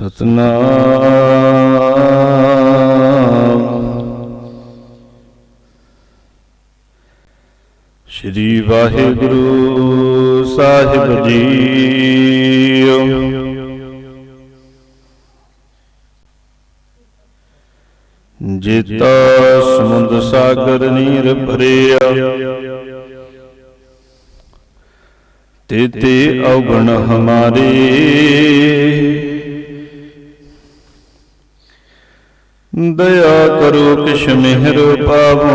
ਸਤਨਾਮ। ਸ੍ਰੀ ਵਾਹਿਗੁਰੂ ਸਾਹਿਬ ਜੀਓ ਜੀਤਾ ਸਮੁੰਦ ਸਾਗਰ ਨੀਰ ਭਰਿਆ ਤੇਤੇ ਔਗਣ ਹਮਾਰੇ। ਦਇਆ ਕਰੋ ਕਿਛ ਮਿਹਰ ਪਾਵੋ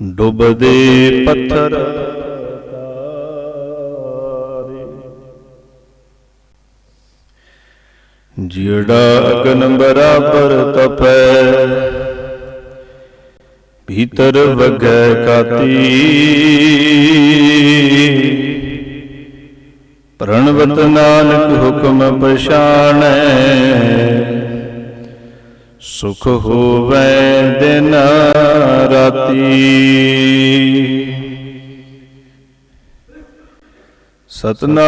ਡੁੱਬਦੇ ਪੱਥਰ ਜਿਹੜਾ ਅਗਨ ਬਰਾਬਰ ਤਪੈ ਭੀਤਰ ਵਗੈ ਕਾਤੀ। ਪ੍ਰਣਵਤ ਨਾਨਕ ਹੁਕਮ ਪਛਾਣੈ ਸੁਖ ਹੋਵੈ ਦਿਨ ਰਾਤੀ। ਸਤਨਾਮ।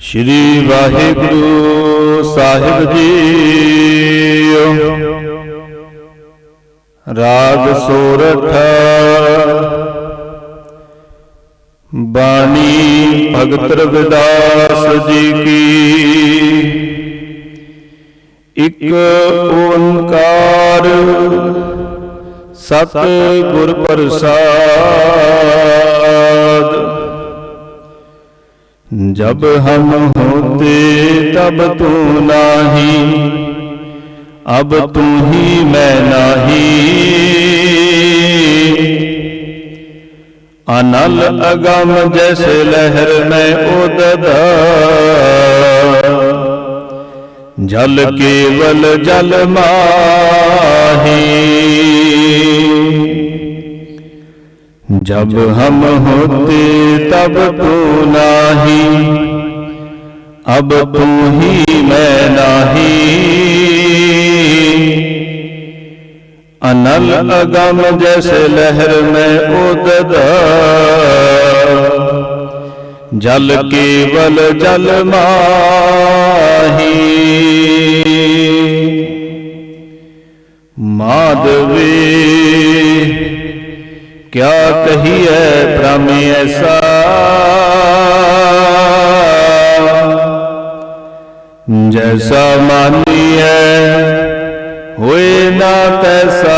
ਸ਼੍ਰੀ ਵਾਹਿਗੁਰੂ ਸਾਹਿਬ ਜੀਓ। ਰਾਗ ਸੋਰਠ ਬਾਣੀ ਭਗਤ ਰਵਿਦਾਸ ਜੀ ਕੀ। ਇੱਕ ਓੰਕਾਰ ਸਤ ਗੁਰ ਪ੍ਰਸਾਦ। ਜਬ ਹਮ ਹੋਤੇ ਤਬ ਤੂੰ ਨਾਹੀ, ਅਬ ਤੂੰ ਹੀ ਮੈਂ ਨਾਹੀ। अनल अगम जैसे लहर में उदद जल केवल जल माही जब हम होते तब तू नाही अब तू ही मैं नाही अनल अगम जैसे लहर में उदद जल केवल जल माही माधवी क्या कहिए भ्रम ऐसा जैसा मानिए हुए ना तैसा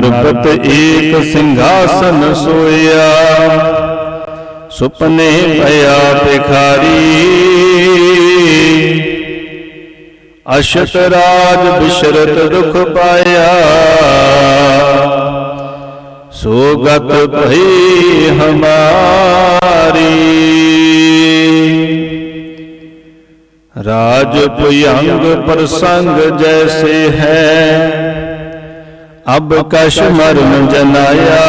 ਨਰਪਤ ਏਕ ਸਿੰਘਾਸਨ ਸੋਇਆ। ਸੁਪਨੇ ਭਇਆ ਭਿਖਾਰੀ। ਅਸ਼ਤ ਰਾਜ ਬਿਸ਼ਰਤ ਦੁਖ ਪਾਇਆ। ਸੋਗਤ ਭਈ ਹਮਾਰੀ। ਰਾਜ ਭਯੰਗ ਪ੍ਰਸੰਗ ਜੈਸੇ ਹੈ। ਅਬ ਕਸ਼ ਮਰਨ ਜਨਾਇਆ।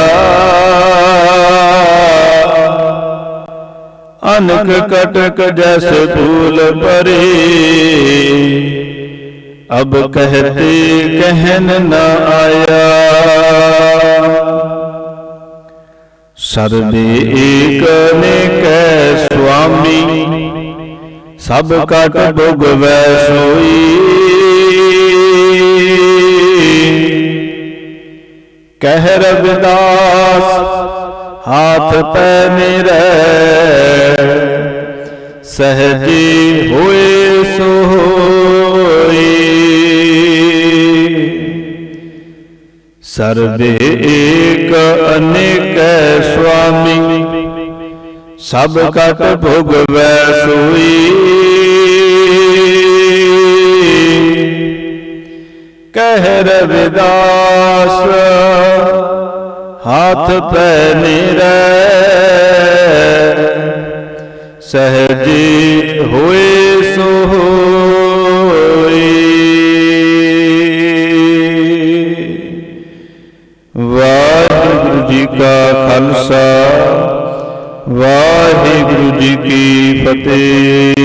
ਅਨਕ ਕਟਕ ਜਸ ਭੂਲ ਪਰੇ। ਅਬ ਕਹਤੇ ਕਹਿਨ ਨ ਆਇਆ। ਸਰਬੇ ਏਕ ਨੇ ਕੈ ਸੁਆਮੀ। ਸਭ ਕਟ ਭੁਗਵੈ ਸੋਈ। कह रविदास हाथ पै मेरे। सहजी होए सोई। सर्वे एक अनेक स्वामी, सब कट भोग सोई। ਕਹਿ ਰਵਿਦਾਸ ਹੱਥ ਪੈ ਨਿਰੈ। ਸਹਜੀ ਹੋਏ ਸੋ ਹੋਏ ਵਾਹਿਗੁਰੂ ਜੀ ਕਾ ਖਾਲਸਾ, ਵਾਹਿਗੁਰੂ ਜੀ ਕੀ ਫਤਿਹ।